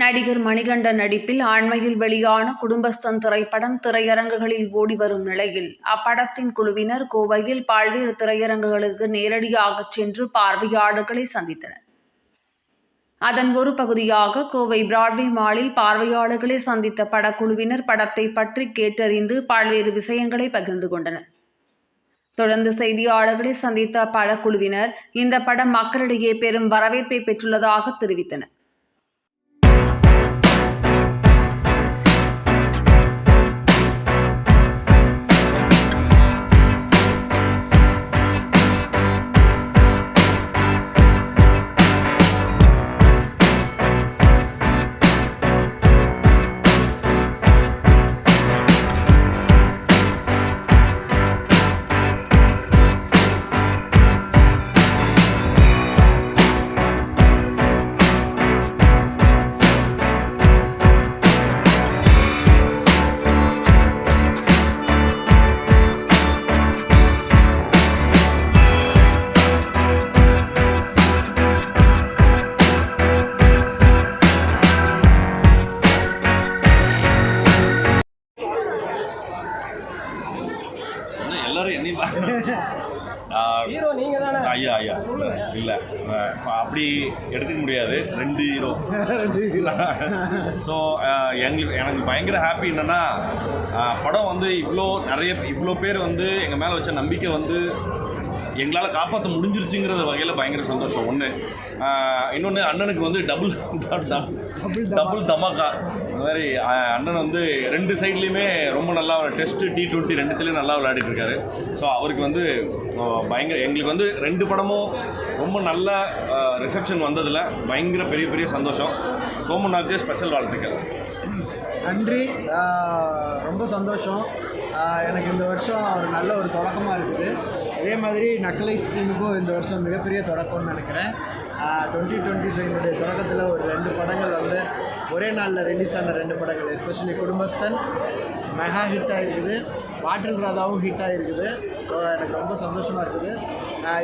நடிகர் மணிகண்டன் நடிப்பில் அண்மையில் வெளியான குடும்பஸ்தன் திரைப்படம் திரையரங்குகளில் ஓடி வரும் நிலையில் அப்படத்தின் குழுவினர் கோவையில் பல்வேறு திரையரங்குகளுக்கு நேரடியாகச் சென்று பார்வையாளர்களை சந்தித்தனர். அதன் ஒரு பகுதியாக கோவை பிராட்வே மாலில் பார்வையாளர்களை சந்தித்த படக்குழுவினர் படத்தை பற்றி கேட்டறிந்து பல்வேறு விஷயங்களை பகிர்ந்து கொண்டனர். தொடர்ந்து செய்தியாளர்களை சந்தித்த படக்குழுவினர் இந்த படம் மக்களிடையே பெரும் வரவேற்பை பெற்றுள்ளதாக தெரிவித்தனர். எல்லாரும் என்னையும் ஹீரோ நீங்க தானே ஐயா ஐயா. இல்லை அப்படி எடுத்துக்க முடியாது. ரெண்டு ஹீரோ ஸோ எங்களுக்கு எனக்கு பயங்கர ஹாப்பி என்னென்னா படம் வந்து இவ்வளோ நிறைய இவ்வளோ பேர் வந்து எங்கள் மேலே வச்ச நம்பிக்கை வந்து எங்களால் காப்பாற்ற முடிஞ்சிருச்சுங்கிற வகையில் பயங்கர சந்தோஷம். ஒன்று இன்னொன்று அண்ணனுக்கு வந்து டபுள் டபுள் தமாக்கா அந்த மாதிரி அண்ணன் வந்து ரெண்டு சைட்லேயுமே ரொம்ப நல்லா டெஸ்ட்டு டி டுவெண்ட்டி ரெண்டுத்துலேயும் நல்லா விளையாடிட்டு இருக்காரு. ஸோ அவருக்கு வந்து பயங்கர எங்களுக்கு வந்து ரெண்டு படமும் ரொம்ப நல்ல ரிசப்ஷன் வந்ததில் பயங்கர பெரிய பெரிய சந்தோஷம். சோமநாக்கு ஸ்பெஷல் வாழ்த்துக்கள். நன்றி. ரொம்ப சந்தோஷம். எனக்கு இந்த வருஷம் ஒரு நல்ல ஒரு தொடக்கமாக இருக்குது அதே மாதிரி நக்கலைட்ஸ் டீமுக்கும் இந்த வருஷம் மிகப்பெரிய தொடக்கம்னு நினைக்கிறேன். டுவெண்ட்டி டுவெண்ட்டி ஃபைவ்னுடைய தொடக்கத்தில் ஒரு ரெண்டு படங்கள் வந்து ஒரே நாளில் ரிலீஸ் ஆன ரெண்டு படங்கள் எஸ்பெஷலி குடும்பஸ்தன் மெகா ஹிட் ஆகிருக்குது பாட்டில் ராதாவும் ஹிட் ஆகிருக்குது ஸோ எனக்கு ரொம்ப சந்தோஷமாக இருக்குது.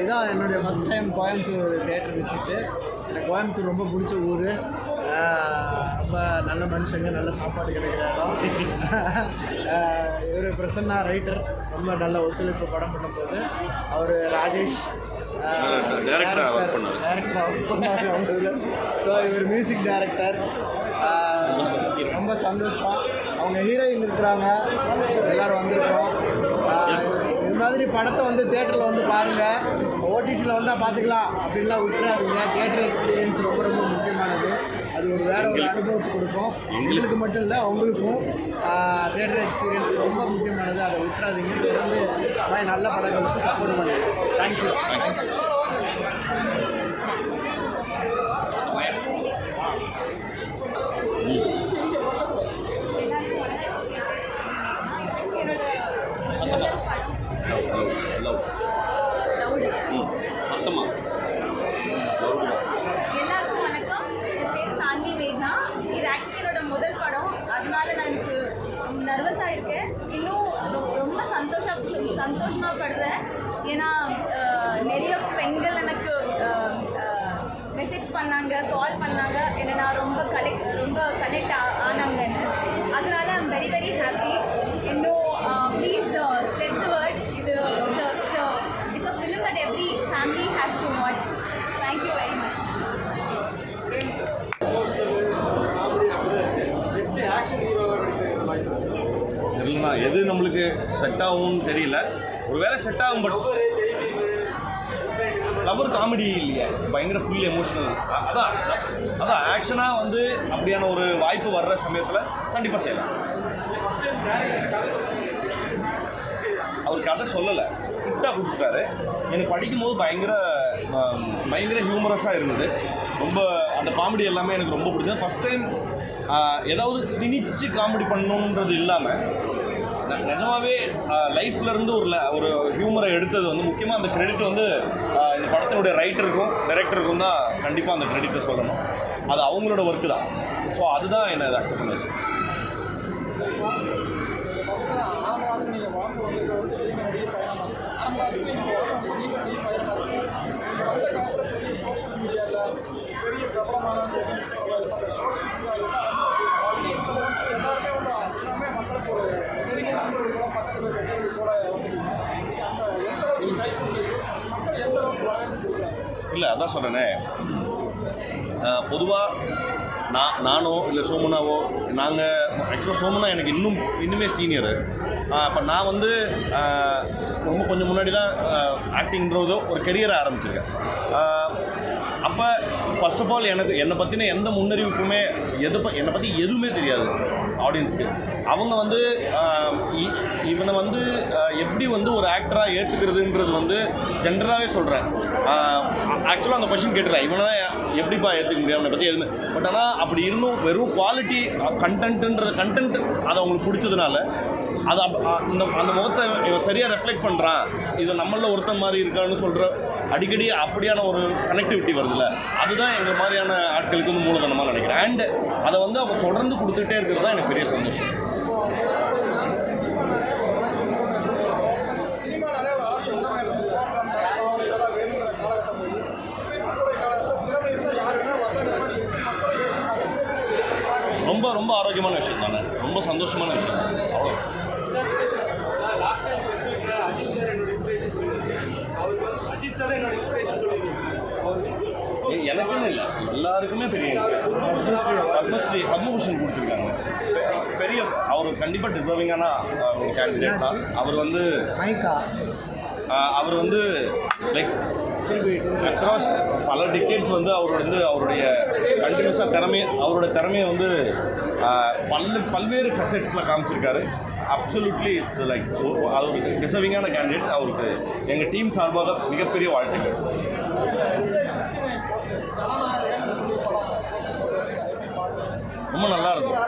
இதான் என்னுடைய first time Coimbatore theatre visit எனக்கு கோயம்புத்தூர் ரொம்ப பிடிச்ச ஊர். ரொம்ப நல்ல மனுஷங்க நல்ல சாப்பாடு கிடைக்கிற இடம். இவர் பிரசன்னா ரைட்டர் ரொம்ப நல்ல ஒத்துழைப்பு படம் பண்ணும்போது அவர் ராஜேஷ். டேரக்டராக ஒர்க் பண்ணார். அவங்க ஸோ இவர் மியூசிக் டைரக்டர் ரொம்ப சந்தோஷம். அவங்க ஹீரோயின் இருக்கிறாங்க. எல்லாரும் வந்திருக்கோம். ஆஹ் இது மாதிரி படத்தை வந்து தேட்டரில் வந்து பாருங்கள் ஓடிடியில் வந்தால் பார்த்துக்கலாம் அப்படின்லாம் விட்டுறாதீங்க. தேட்டர் எக்ஸ்பீரியன்ஸ் ரொம்ப ரொம்ப முக்கியமானது. அது ஒரு வேற ஒரு அனுபவத்தை கொடுக்கும். எங்களுக்கு மட்டும் இல்லை அவங்களுக்கும் தேட்டர் எக்ஸ்பீரியன்ஸ் ரொம்ப முக்கியமானது. அதை விட்டுறாதீங்க. தொடர்ந்து நல்ல படங்களுக்கு சப்போர்ட் பண்ணுங்கள் தேங்க்யூ லவ் லவ் லவ் ம் சத்தமாக லவ் எல்லாருக்கும் வணக்கம் என் பேர் சான்வி மேக்னா இது ஆக்சுவலி என்னோட முதல் படம் அதனால நான் எனக்கு நர்வஸாக இருக்கேன் இன்னும் ரொ- ரொம்ப சந்தோஷம் சந்தோஷமாக படுறேன் ஏன்னா அஹ், நிறைய பெண்கள் எனக்கு மெசேஜ் பண்ணாங்க கால் பண்ணாங்க. என்ன நான் ரொம்ப கலெக்ட் ரொம்ப கனெக்ட் ஆனாங்கன்னு அதனால ஐம் வெரி வெரி ஹாப்பி இன்னும் ப்ளீஸ் ஸ்ப்ரெட் த வேர்ட் இது it's a film that every family has to watch thank you very much தெரியலண்ணா. எது நம்மளுக்கு செட் ஆகும்னு தெரியல. ஒருவேளை செட் ஆகும் பட்சம் லவர் காமெடி இல்லையா. பயங்கர ஃபுல் எமோஷனல் அதான் அதான் ஆக்ஷனாக வந்து அப்படியான ஒரு வாய்ப்பு வர்ற சமயத்தில் கண்டிப்பாக செய்யலாம். அவர் கதை சொல்லலை. ஸ்கிரிப்டாக கொடுத்துட்டாரு. எனக்கு படிக்கும்போது பயங்கர பயங்கர ஹியூமரஸாக இருந்தது. ரொம்ப அந்த காமெடி எல்லாமே எனக்கு ரொம்ப பிடிச்சது. ஃபஸ்ட் டைம் ஏதாவது திணிச்சு காமெடி பண்ணணுன்றது இல்லாமல் நிஜமாவே லைஃப்ல இருந்து ஒரு ஒரு ஹியூமரை எடுத்தது வந்து முக்கியமாக அந்த கிரெடிட் வந்து இந்த படத்தினுடைய ரைட்டருக்கும் டைரக்டருக்கும் தான் கண்டிப்பாக அந்த கிரெடிட்டை சொல்லணும். அது அவங்களோட ஒர்க்கு தான். ஸோ அதுதான் என்னை அதை அக்செப்ட் பண்ண வச்சு ஆரம்பத்தில் நீங்கள் வாழ்ந்து வந்தது வந்து நீங்கள் நிறைய பயணம் ஆரம்பத்தில் நீங்கள் வாழ்ந்து வந்து நீங்கள் நிறைய பயணமாக இருக்கும் நீங்கள் வந்த காலத்தில் பெரிய சோஷியல் மீடியாவில் பெரிய பிரபலமான அந்த சோஷியல் மீடியா இல்லை அதான் சொல்கிறேனே பொதுவாக நான் நானோ இல்லை சோமனாவோ நாங்கள் ஆக்சுவலாக சோமனா எனக்கு இன்னும் இன்னுமே சீனியரு அப்போ நான் வந்து ரொம்ப கொஞ்சம் முன்னாடி தான் ஆக்டிங்கிறதோ ஒரு கெரியரை ஆரம்பிச்சிருக்கேன். அப்போ ஃபர்ஸ்ட் ஆஃப் ஆல் எனக்கு என்னை பற்றின எந்த முன்னறிவிப்புமே எது என்னை பற்றி எதுவுமே தெரியாது ஆடியன்ஸ்க்கு அவங்க வந்து இ- இவனை வந்து எப்படி வந்து ஒரு ஆக்டராக ஏற்றுக்கிறதுன்றது வந்து ஜென்ரலாகவே சொல்கிறேன் ஆக்சுவலாக அந்த கொஷின் கேட்டுறேன். இவனை எப்படிப்பா ஏற்றுக்க முடியும்? அவனை பற்றி எதுவுமே. பட் ஆனால் அப்படி இருந்தும் வெறும் குவாலிட்டி கண்டென்ட்டுன்றது கண்டென்ட் அது அவங்களுக்கு பிடிச்சதுனால அது அப்- அந்த முகத்தை இவன் சரியாக ரெஃப்ளெக்ட் பண்ணுறான் இது நம்மள ஒருத்தன் மாதிரி இருக்கான்னு சொல்கிற அடிக்கடி அப்படியான ஒரு கனெக்டிவிட்டி வருதுல்ல. அதுதான் எங்கள் மாதிரியான ஆட்களுக்கு வந்து மூலதனமாக நினைக்கிறேன். அண்ட் அதை வந்து அவங்க தொடர்ந்து கொடுத்துட்டே இருக்கிறது தான் எனக்கு பெரிய சந்தோஷம். ரொம்ப ரொம்ப ஆரோக்கியமான விஷயம் தானே ரொம்ப சந்தோஷமான விஷயம் அவ்வளோ லாஸ்ட் டைம் ப்ரெஸ் மீட்டில் அஜித் சார் என்னோட இம்ப்ரெஷன் சொல்லியிருக்காரு அவருக்கு வந்து அஜித் சார் என்னோட இம்ப்ரெஷன் சொல்லியிருக்காரு அவருக்கு ஏ- எனக்குன்னு இல்லை எல்லாருக்குமே பெரிய. பத்மஸ்ரீ பத்மபூஷன் கொடுத்துருக்காங்க. பெரிய அவர் கண்டிப்பாக டிசர்விங்கான ஒரு கேண்டிடேட் தான். அவர் வந்து அவர் வந்து லைக் அக்ராஸ் பல டிக்கெட்ஸ் வந்து அவர் வந்து அவருடைய கண்டினியூஸாக திறமை அவரோட திறமையை வந்து பல்ல பல்வேறு ஃபெசட்ஸில் காமிச்சிருக்காரு. அப்சல்யூட்லி இட்ஸ் லைக் அவர் டிசர்விங்கான கேண்டிடேட் அவருக்கு எங்கள் டீம் சார்பாக மிகப்பெரிய வாழ்த்துக்கள். ரொம்ப நல்லா இருக்கும்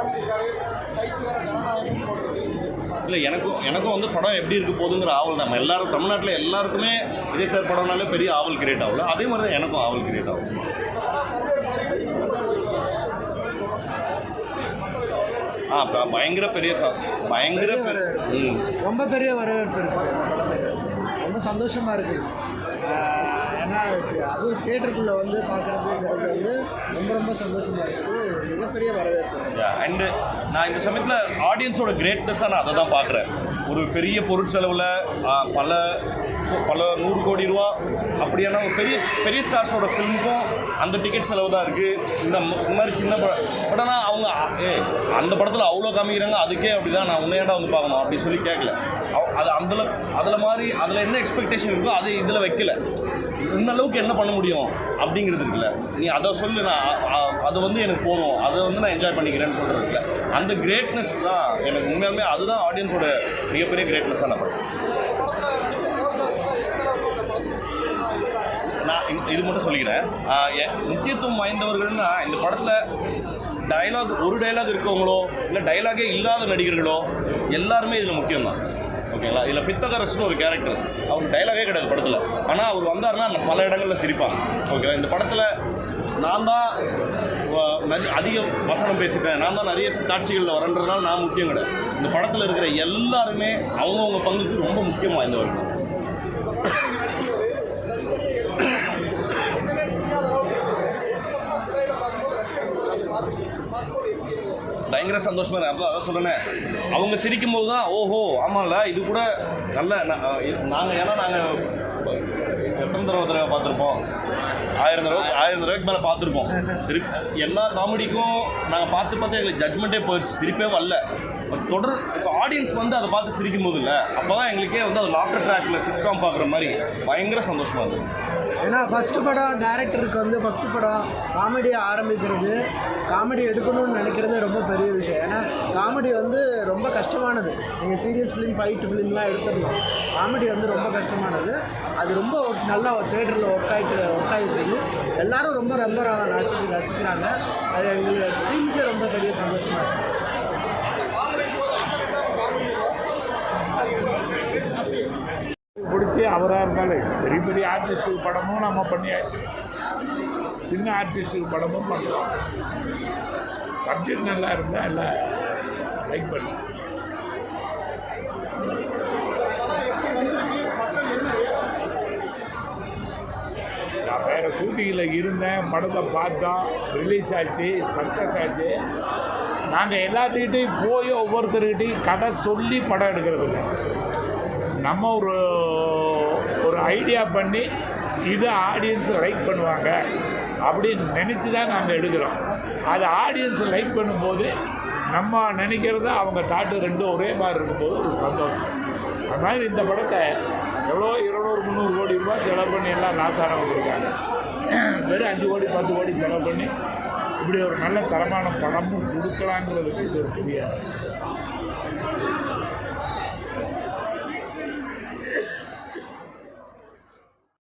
இல்லை எனக்கும் எனக்கும் வந்து படம் எப்படி இருக்க போகுதுங்கிற ஆவல் தான். நம்ம எல்லாரும் தமிழ்நாட்டில் எல்லாருக்குமே விஜய் சார் படம்னாலே பெரிய ஆவல் கிரியேட் ஆகல. அதே மாதிரி தான் எனக்கும் ஆவல் கிரியேட் ஆகும். ஆ பயங்கர பெரிய சா பயங்கர ரொம்ப பெரிய வரவேற்பு படத்துக்கு ரொம்ப சந்தோஷமாக இருக்குது ஏன்னா அதுவும் தேட்டருக்குள்ளே வந்து பார்க்குறதுங்கிறது வந்து ரொம்ப ரொம்ப சந்தோஷமாக இருக்குது. மிகப்பெரிய வரவேற்பு. அண்டு நான் இந்த சமயத்தில் ஆடியன்ஸோட கிரேட்னஸாக நான் அதை தான் பார்க்குறேன். ஒரு பெரிய பொருட்செலவில் பல பல நூறு கோடி ரூபா அப்படியான ஒரு பெரிய பெரிய ஸ்டார்ஸோட ஃபிலிமுக்கும் அந்த டிக்கெட் செலவு தான் இருக்குது இந்த மாதிரி சின்ன படம் பட் ஆனால் அவங்க ஏ அந்த படத்தில் அவ்வளோ காமிக்கிறாங்க அதுக்கே அப்படி தான் நான் உன்னையாண்டா வந்து பார்க்கணும் அப்படி சொல்லி கேட்கல அது அதில் அதில் மாதிரி அதில் என்ன எக்ஸ்பெக்டேஷன் இருக்கோ அது இதில் வைக்கல. இந்த அளவுக்கு என்ன பண்ண முடியும் அப்படிங்கிறது இருக்குல்ல. நீ அதை சொல்லு நான் அது வந்து எனக்கு போதும். அதை வந்து நான் என்ஜாய் பண்ணிக்கிறேன்னு சொல்கிறது அந்த கிரேட்னஸ் தான் எனக்கு உண்மையாலுமே அதுதான் ஆடியன்ஸோட மிகப்பெரிய கிரேட்னஸ் நான் நான் இது மட்டும் சொல்லிக்கிறேன். முக்கியத்துவம் வாய்ந்தவர்கள்னா இந்த படத்தில் டயலாக் ஒரு டைலாக் இருக்கவங்களோ இல்லை டைலாகே இல்லாத நடிகர்களோ எல்லாருமே இதில் முக்கியம்தான். ஓகேங்களா இதில் பித்தகரசுன்னு ஒரு கேரக்டர் அவருக்கு டைலாகே கிடையாது படத்தில். ஆனால் அவர் வந்தாருன்னா பல இடங்களில் சிரிப்பாங்க. ஓகேவா இந்த படத்தில் நான் தான் அதிக வசனம் பேசிட்டேன். நான் தான் நிறைய காட்சிகளில் வரன்றதுனால நான் முக்கியம் கிடையாது. இந்த படத்தில் இருக்கிற எல்லாருமே அவங்கவுங்க பங்குக்கு ரொம்ப முக்கியமாக இந்த வருடம் பயங்கர சந்தோஷமா இருக்கு. அப்போ அதான் சொல்கிறேன் அவங்க சிரிக்கும் போது தான் ஓஹோ ஆமாம்ல இது கூட நல்ல நாங்கள் ஏன்னா நாங்கள் எத்தனை தடவை தடவை பார்த்துருப்போம். ஆயிரம் தடவை ஆயிரம் தடவைக்கு மேலே பார்த்துருப்போம். எல்லா காமெடிக்கும் நாங்கள் பார்த்து பார்த்து எங்களுக்கு ஜட்மெண்ட்டே போயிடுச்சு சிரிப்பே வரல. தொடர் இப்போ ஆடியன்ஸ் வந்து அதை பார்த்து சிரிக்கும் போது இல்லை அப்போ தான் எங்களுக்கே வந்து அது லாஃப்டர் ட்ராக்ல சிட்காம் பார்க்குற மாதிரி பயங்கர சந்தோஷமாக இருந்தது. ஏன்னா ஃபஸ்ட்டு படம் டேரக்டருக்கு வந்து ஃபஸ்ட்டு படம் காமெடியை ஆரம்பிக்கிறது காமெடி எடுக்கணும்னு நினைக்கிறது ரொம்ப பெரிய விஷயம். ஏன்னா காமெடி வந்து ரொம்ப கஷ்டமானது. நீங்கள் சீரியஸ் ஃபிலிம் ஃபைட் ஃபிலிம்லாம் எடுத்துடலாம். காமெடி வந்து ரொம்ப கஷ்டமானது. அது ரொம்ப நல்லா தேட்டரில் ஒர்க் ஆகிட்டு ஒர்க் ஆகிருக்குது எல்லோரும் ரொம்ப ரொம்ப ரசி ரசிக்கிறாங்க. அது எங்களுக்கு டீமுக்கே ரொம்ப பெரிய சந்தோஷமாக இருக்குது பிடிச்சி அவராக இருந்தாலும் பெரிய பெரிய ஆர்டிஸ்டுக்கு படமும் நம்ம பண்ணியாச்சு. சின்ன ஆர்டிஸ்டுக்கு படமும் பண்ணுறோம் சப்ஜெக்ட் நல்லா இருந்தால் எல்லாம் லைக் பண்ணி. நான் வேறு ஷூட்டிங்கில் இருந்தேன் படத்தை பார்த்தோம் ரிலீஸ் ஆச்சு சக்ஸஸ் ஆச்சு. நாங்கள் எல்லாத்துக்கிட்டையும் போய் ஒவ்வொருத்தர்கிட்டையும் கதை சொல்லி படம் எடுக்கிறது இல்லை. நம்ம ஒரு ஒரு ஐடியா பண்ணி இது ஆடியன்ஸ் லைக் பண்ணுவாங்க அப்படின்னு நினச்சி தான் நாங்கள் எடுக்கிறோம். அது ஆடியன்ஸ் லைக் பண்ணும்போது நம்ம நினைக்கிறத அவங்க தாட்டு ரெண்டும் ஒரே மாதிரி இருக்கும்போது ஒரு சந்தோஷம். அது மாதிரி இந்த படத்தை எவ்வளோ இருநூறு முந்நூறு கோடி ரூபாய் செலவு பண்ணி எல்லாம் லாஸ் ஆனவங்க இருக்காங்க வெறும் அஞ்சு கோடி பத்து கோடி செலவு பண்ணி இப்படி ஒரு நல்ல தரமான படமும் கொடுக்கலாங்கிறதுக்கு இது ஒரு பெரிய